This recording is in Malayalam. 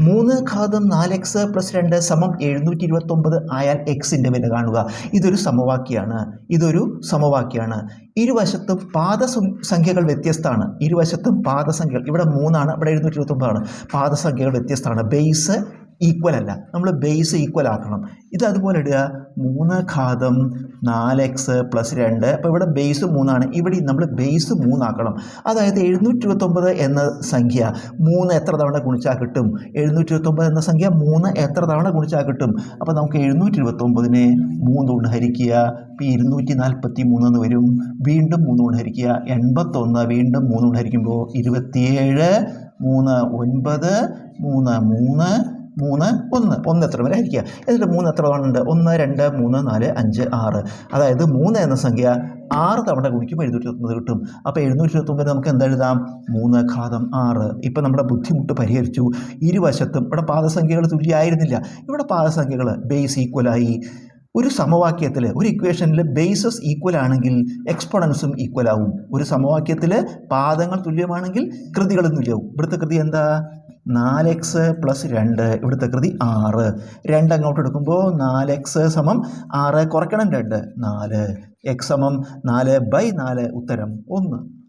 മൂന്ന് ഘാതം നാല് എക്സ് പ്ലസ് രണ്ട് സമം എഴുന്നൂറ്റി ഇരുപത്തൊമ്പത് ആയാൽ എക്സിന്റെ വില കാണുക. ഇതൊരു സമവാക്യമാണ് ഇതൊരു സമവാക്യമാണ് ഇരുവശത്തും പാദ സംഖ്യകൾ വ്യത്യസ്തമാണ്. ഇരുവശത്തും പാദസംഖ്യകൾ. ഇവിടെ മൂന്നാണ് ഇവിടെ എഴുന്നൂറ്റി ഇരുപത്തൊമ്പതാണ് പാദസംഖ്യകൾ വ്യത്യസ്തമാണ്. ബേസ് ഈക്വൽ അല്ല. നമ്മൾ ബേസ് ഈക്വൽ ആക്കണം. ഇത് അതുപോലെ ഇടുക. മൂന്ന് ഘാതം നാല് എക്സ് പ്ലസ് രണ്ട്. അപ്പോൾ ഇവിടെ ബേസ് മൂന്നാണ്. ഇവിടെ നമ്മൾ ബേസ് മൂന്നാക്കണം. അതായത് എഴുന്നൂറ്റി ഇരുപത്തൊമ്പത് എന്ന സംഖ്യ മൂന്ന് എത്ര തവണ ഗുണിച്ചാൽ കിട്ടും? എഴുന്നൂറ്റി ഇരുപത്തൊമ്പത് എന്ന സംഖ്യ മൂന്ന് എത്ര തവണ ഗുണിച്ചാൽ കിട്ടും? അപ്പോൾ നമുക്ക് എഴുന്നൂറ്റി ഇരുപത്തൊമ്പതിനെ മൂന്ന് കൊണ്ട് ഹരിക്കുക. ഇപ്പോൾ ഇരുന്നൂറ്റി നാൽപ്പത്തി മൂന്നെന്ന് വരും. വീണ്ടും മൂന്ന് കൊണ്ട് ഹരിക്കുക. എൺപത്തൊന്ന് വീണ്ടും മൂന്ന് കൊണ്ട് ഹരിക്കുമ്പോൾ ഇരുപത്തിയേഴ് മൂന്ന് ഒൻപത് മൂന്ന് മൂന്ന് മൂന്ന് ഒന്ന്. ഒന്ന് എത്ര വരെ ഹരിക്കുക? എന്നിട്ട് മൂന്ന് എത്ര തവണ ഉണ്ട് ഒന്ന് രണ്ട് മൂന്ന് നാല് അഞ്ച് ആറ്. അതായത് മൂന്ന് എന്ന സംഖ്യ ആറ് തവണ കുടിക്കുമ്പോൾ എഴുന്നൂറ്റി ഇരുപത്തൊമ്പത് കിട്ടും. അപ്പോൾ എഴുന്നൂറ്റി ഇരുപത്തൊമ്പത് നമുക്ക് എന്താ എഴുതാം? മൂന്ന് ഘാതം ആറ്. ഇപ്പം നമ്മുടെ ബുദ്ധിമുട്ട് പരിഹരിച്ചു. ഇരുവശത്തും ഇവിടെ പാദസംഖ്യകൾ തുല്യമായിരുന്നില്ല ഇവിടെ പാദസംഖ്യകൾ ബേസ് ഈക്വലായി ഒരു സമവാക്യത്തിൽ ഒരു ഇക്വേഷനിൽ ബേസസ് ഈക്വൽ ആണെങ്കിൽ എക്സ്പൊണൻസും ഈക്വൽ ആവും. ഒരു സമവാക്യത്തിൽ പാദങ്ങൾ തുല്യമാണെങ്കിൽ കൃതികളും തുല്യമാവും ഇവിടുത്തെ കൃതി എന്താ? നാല് എക്സ് പ്ലസ് രണ്ട് ഇവിടുത്തെ കൃതി ആറ്. രണ്ട് അങ്ങോട്ട് എടുക്കുമ്പോൾ നാല് എക്സ് സമം ആറ് കുറയ്ക്കണം രണ്ട്. നാല് എക്സ് സമം നാല് ബൈ നാല് ഉത്തരം ഒന്ന്.